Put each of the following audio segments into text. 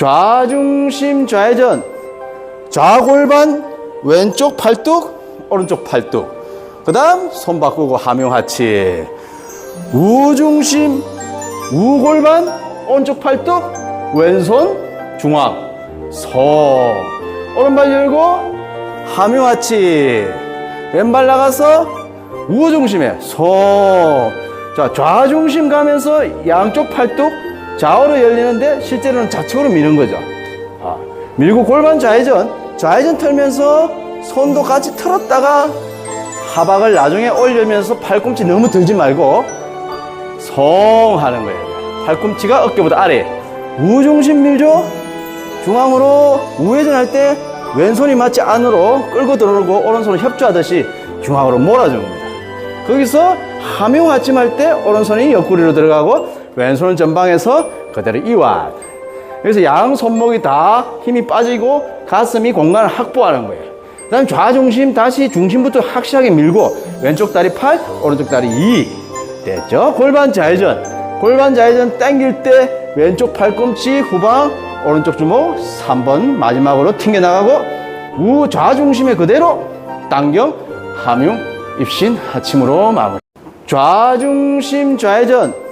좌중심 좌회전 좌골반 왼쪽 팔뚝 오른쪽 팔뚝 그 다음 손 바꾸고 함용하치. 우중심 우골반 오른쪽 팔뚝 왼손 중앙 서. 오른발 열고 함용하치. 왼발 나가서 우중심에 서. 자, 좌중심 가면서 양쪽 팔뚝 좌우로 열리는데 실제로는 좌측으로 미는 거죠. 아, 밀고 골반 좌회전, 좌회전 털면서 손도 같이 틀었다가 하박을 나중에 올리면서 팔꿈치 너무 들지 말고 성 하는 거예요. 팔꿈치가 어깨보다 아래. 우중심 밀죠? 중앙으로 우회전 할 때 왼손이 마치 안으로 끌고 들어오고 오른손을 협조하듯이 중앙으로 몰아주는 겁니다. 거기서 함용 아침 할 때 오른손이 옆구리로 들어가고 왼손은 전방에서 그대로 이완. 그래서 양 손목이 다 힘이 빠지고 가슴이 공간을 확보하는 거예요. 그 다음 좌중심 다시 중심부터 확실하게 밀고 왼쪽 다리 팔, 오른쪽 다리 이. 됐죠? 골반 좌회전. 골반 좌회전 당길 때 왼쪽 팔꿈치 후방, 오른쪽 주먹 3번 마지막으로 튕겨나가고 우 좌중심에 그대로 당겨 함용 입신 하침으로 마무리. 좌중심 좌회전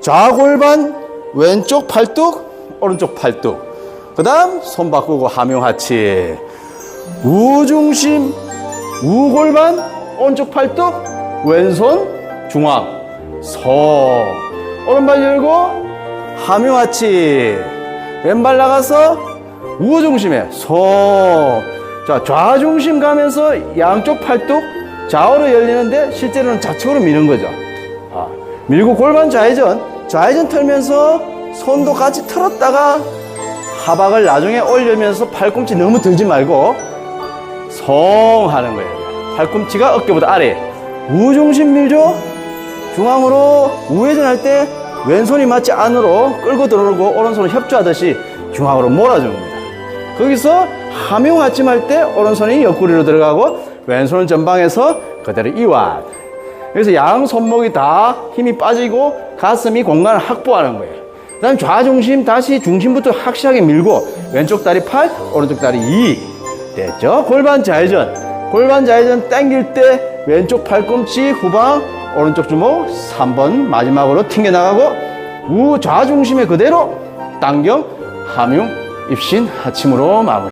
좌골반 왼쪽 팔뚝 오른쪽 팔뚝. 그 다음 손 바꾸고 함용하치. 우중심 우골반 오른쪽 팔뚝 왼손 중앙. 서. 오른발 열고 함용하치. 왼발 나가서 우중심에 서. 자, 좌중심 가면서 양쪽 팔뚝 좌우로 열리는데 실제로는 좌측으로 미는 거죠. 아, 밀고 골반 좌회전, 좌회전 털면서 손도 같이 틀었다가 하박을 나중에 올리면서 팔꿈치 너무 들지 말고 성 하는 거예요. 팔꿈치가 어깨보다 아래. 우중심 밀죠? 중앙으로 우회전 할 때 왼손이 마치 안으로 끌고 들어오고 오른손을 협조하듯이 중앙으로 몰아주는 겁니다. 거기서 함용 아침 할 때 오른손이 옆구리로 들어가고 왼손은 전방에서 그대로 이완. 그래서 양 손목이 다 힘이 빠지고 가슴이 공간을 확보하는 거예요. 그 다음 좌중심 다시 중심부터 확실하게 밀고 왼쪽 다리 팔, 오른쪽 다리 이. 됐죠? 골반 좌회전. 골반 좌회전 당길 때 왼쪽 팔꿈치 후방, 오른쪽 주먹 3번 마지막으로 튕겨나가고 우 좌중심에 그대로 당겨 함용 입신 하침으로 마무리.